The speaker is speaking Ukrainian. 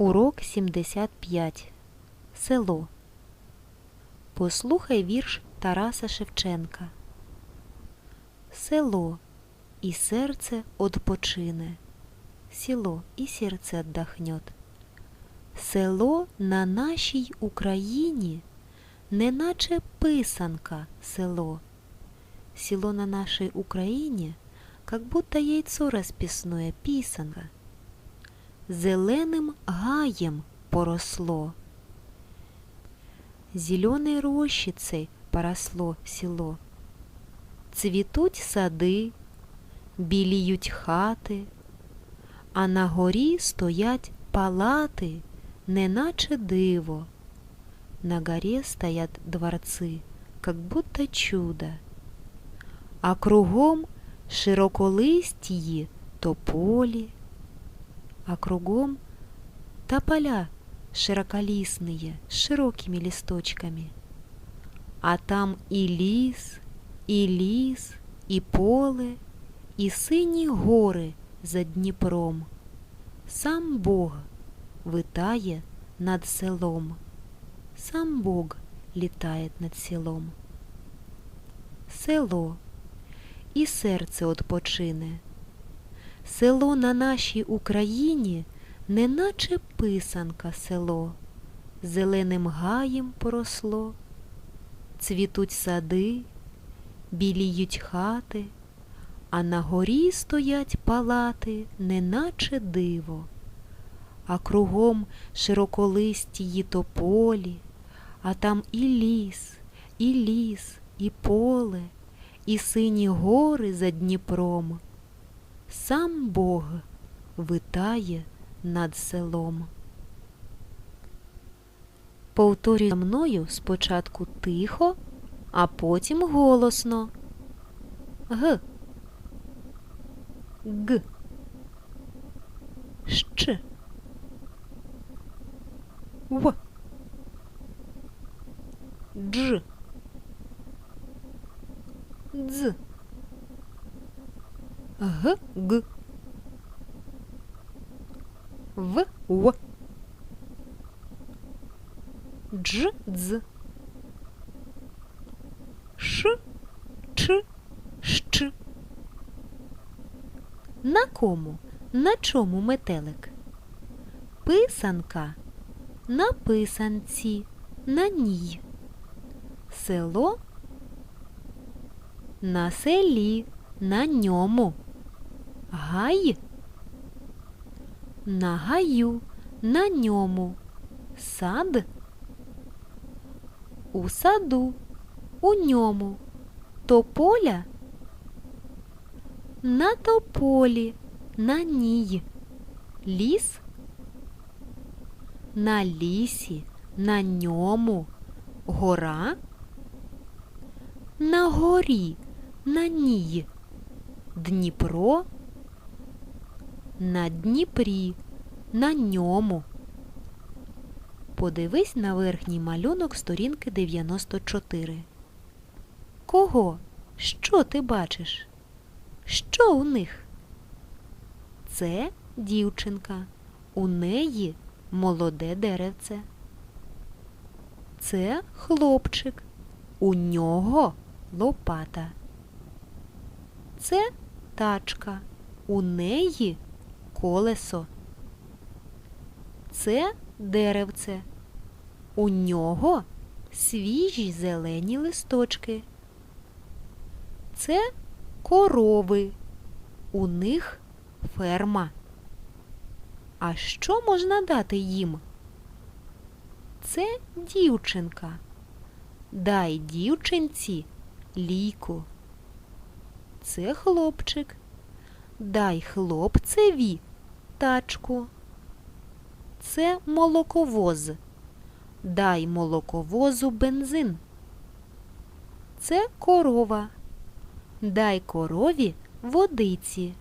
Урок 75. Село. Послухай вірш Тараса Шевченка. Село і серце отпочине, Село і серце отдохнет. Село на нашій Україні, неначе писанка село. Село на нашей Україні, как будто яйцо расписное писанка. Зеленим гаєм поросло. Зеленой рощицей поросло село. Цвітуть сади, біліють хати, а на горі стоять палати, неначе диво. На горе стоят дворцы, как будто чудо. А кругом широколистії тополі, а кругом тополя широколистные, с широкими листочками. А там і ліс, і ліс, і поле, і сині гори за Дніпром. Сам Бог витає над селом, сам Бог літає над селом. Село і серце отпочине. Село на нашій Україні, неначе писанка село, зеленим гаєм поросло, цвітуть сади, біліють хати, а на горі стоять палати, неначе диво, а кругом широколистії тополі, а там і ліс, і ліс, і поле, і сині гори за Дніпром. Сам Бог витає над селом. Повторюй за мною спочатку тихо, а потім голосно. Г. Г. Щ. В. Дж. Дз. Г. Г. В. В. Дж. Дз. Ш. Ч. Щ. На кому? На чому метелик? Писанка на писанці, на ній. Село на селі, на ньому. Гай на гаю, на ньому. Сад у саду, у ньому. Тополя на тополі, на ній. Ліс на лісі, на ньому. Гора на горі, на ній. Дніпро на Дніпрі, на ньому. Подивись на верхній малюнок сторінки 94. Кого? Що ти бачиш? Що у них? Це дівчинка. У неї молоде деревце. Це хлопчик. У нього лопата. Це тачка. У неї колесо. Це деревце. У нього свіжі зелені листочки. Це корови. У них ферма. А що можна дати їм? Це дівчинка. Дай дівчинці ліку. Це хлопчик. Дай хлопцеві тачку. Це молоковоз. Дай молоковозу бензин. Це корова. Дай корові водиці.